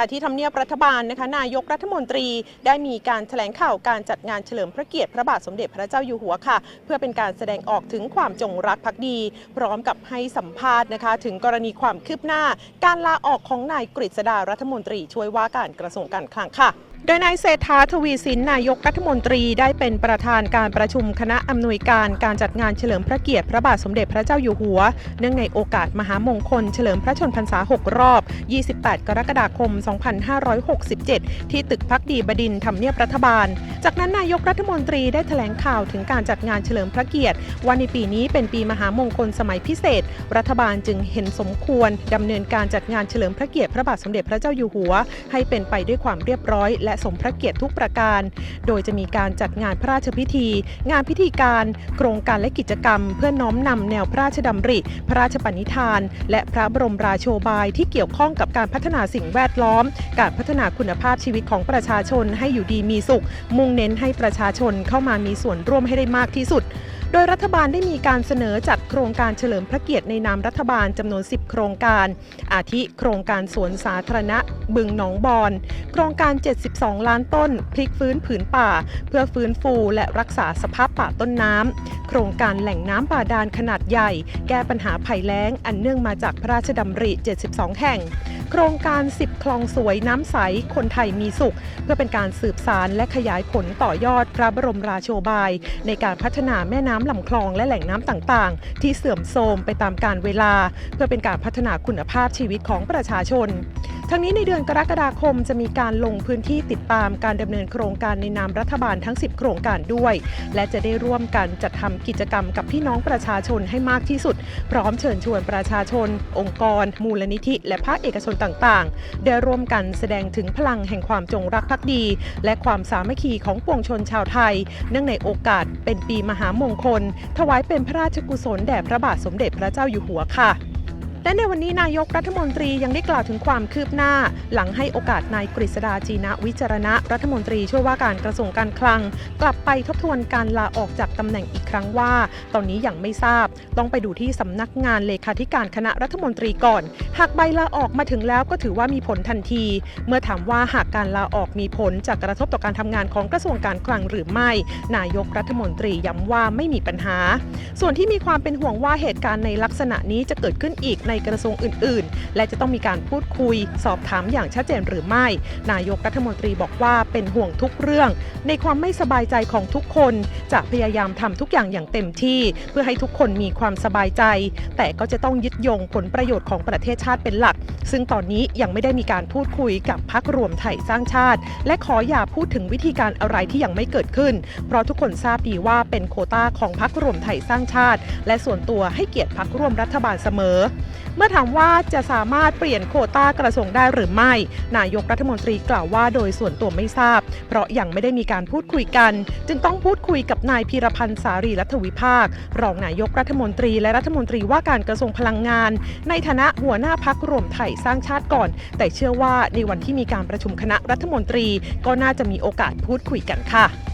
ค่ะที่ทำเนียบรัฐบาลนะคะนายกรัฐมนตรีได้มีการแถลงข่าวการจัดงานเฉลิมพระเกียรติพระบาทสมเด็จพระเจ้าอยู่หัวค่ะ เพื่อเป็นการแสดงออกถึงความจงรักภักดี พร้อมกับให้สัมภาษณ์นะคะถึงกรณีความคืบหน้า การลาออกของนายกฤษดารัฐมนตรีช่วยว่าการกระทรวงการคลังค่ะโดยนายเศรษฐาทวีสินนายกรัฐมนตรีได้เป็นประธานการประชุมคณะอำนวยการการจัดงานเฉลิมพระเกียรติพระบาทสมเด็จพระเจ้าอยู่หัว เนื่องในโอกาสมหามงคลเฉลิมพระชนพรรษา 6 รอบ 28 กรกฎาคม 2567 ที่ตึกพักดีบดินทำเนียบรัฐบาล จากนั้นนายกรัฐมนตรีได้แถลงข่าวถึงการจัดงานเฉลิมพระเกียรติว่าในปีนี้เป็นปีมหามงคลสมัยพิเศษ รัฐบาลจึงเห็นสมควรดำเนินการจัดงานเฉลิมพระเกียรติพระบาทสมเด็จพระเจ้าอยู่หัว ให้เป็นไปด้วยความเรียบร้อยและสมพระเกียรติทุกประการ โดยจะมีการจัดงานพระราชพิธี งานพิธีการ โครงการและกิจกรรม เพื่อน้อมนำแนวพระราชดำริ พระราชปณิธาน และพระบรมราโชบายที่เกี่ยวข้องกับการพัฒนาสิ่งแวดล้อม การพัฒนาคุณภาพชีวิตของประชาชนให้อยู่ดีมีสุข มุ่งเน้นให้ประชาชนเข้ามามีส่วนร่วมให้ได้มากที่สุด โดยรัฐบาลได้มีการเสนอจัดโครงการเฉลิมพระเกียรติในนามรัฐบาลจำนวน 10 โครงการ อาทิโครงการสวนสาธารณะ บึงหนองบอนโครงการ 72 ล้านต้น พลิกฟื้นผืนป่า เพื่อฟื้นฟูและรักษาสภาพป่าต้นน้ำโครงการแหล่งน้ำบาดาลขนาดใหญ่ แก้ปัญหาภัยแล้งอันเนื่องมาจากพระราชดำริ 72 แห่ง โครงการ 10 คลองสวยน้ำใส คนไทยมีสุข เพื่อเป็นการสืบสารและขยายผลต่อยอดพระบรมราโชบาย ในการพัฒนาแม่น้ำลำคลองและแหล่งน้ำต่างๆ ที่เสื่อมโทรมไปตามกาลเวลา เพื่อเป็นการพัฒนาคุณภาพชีวิตของประชาชน ทั้งนี้ในเดือนกรกฎาคมจะมีการลงพื้นที่ติดตามการดำเนินโครงการในนามรัฐบาลทั้ง 10 โครงการด้วย และจะได้ร่วมกันจัดทำกิจกรรมกับพี่น้องประชาชนให้มากที่สุด พร้อมเชิญชวนประชาชน องค์กร มูลนิธิ และภาคเอกชนต่างๆ ได้ร่วมกันแสดงถึงพลังแห่งความจงรักภักดี และความสามัคคีของปวงชนชาวไทย เนื่องในโอกาสเป็นปีมหามงคล ถวายเป็นพระราชกุศลแด่พระบาทสมเด็จพระเจ้าอยู่หัวค่ะ และในวันนี้นายกรัฐมนตรียังได้กล่าวถึงความคืบหน้า หลังให้โอกาสนายกฤษดาจีนะวิจารณะรัฐมนตรีช่วยว่าการกระทรวงการคลัง กลับไปทบทวนการลาออกจากตำแหน่งอีกครั้งว่า ตอนนี้ยังไม่ทราบ ต้องไปดูที่สำนักงานเลขาธิการคณะรัฐมนตรีก่อน หากใบลาออกมาถึงแล้วก็ถือว่ามีผลทันที เมื่อถามว่าหากการลาออกมีผลจะกระทบต่อการทำงานของกระทรวงการคลังหรือไม่ นายกรัฐมนตรีย้ำว่าไม่มีปัญหา ส่วนที่มีความเป็นห่วงว่าเหตุการณ์ในลักษณะนี้จะเกิดขึ้นอีกในกระทรวงอื่น ๆ และจะต้องมีการพูดคุย สอบถามอย่างชัดเจนหรือไม่ นายกรัฐมนตรีบอกว่าเป็นห่วงทุกเรื่อง ในความไม่สบายใจของทุกคน จะพยายามทำทุกอย่างอย่างเต็มที่ เพื่อให้ทุกคนมีความสบายใจ แต่ก็จะต้องยึดโยงผลประโยชน์ของประเทศชาติเป็นหลัก ซึ่งตอนนี้ยังไม่ได้มีการพูดคุยกับพักรวมไทยสร้างชาติ และขออย่าพูดถึงวิธีการอะไรที่ยังไม่เกิดขึ้น เพราะทุกคนทราบดีว่าเป็นโคต้าของพักรวมไทยสร้างชาติ และส่วนตัวให้เกียรติพักร่วมรัฐบาลเสมอ เมื่อถามว่าจะสามารถเปลี่ยนโควต้ากระทรวงได้หรือไม่ นายกรัฐมนตรีกล่าวว่าโดยส่วนตัวไม่ทราบ เพราะยังไม่ได้มีการพูดคุยกัน จึงต้องพูดคุยกับนายพีรพันธ์สารีรัฐวิภาค รองนายกรัฐมนตรีและรัฐมนตรีว่าการกระทรวงพลังงาน ในฐานะหัวหน้าพักรวมไทยสร้างชาติก่อน แต่เชื่อว่าในวันที่มีการประชุมคณะรัฐมนตรี ก็น่าจะมีโอกาสพูดคุยกันค่ะ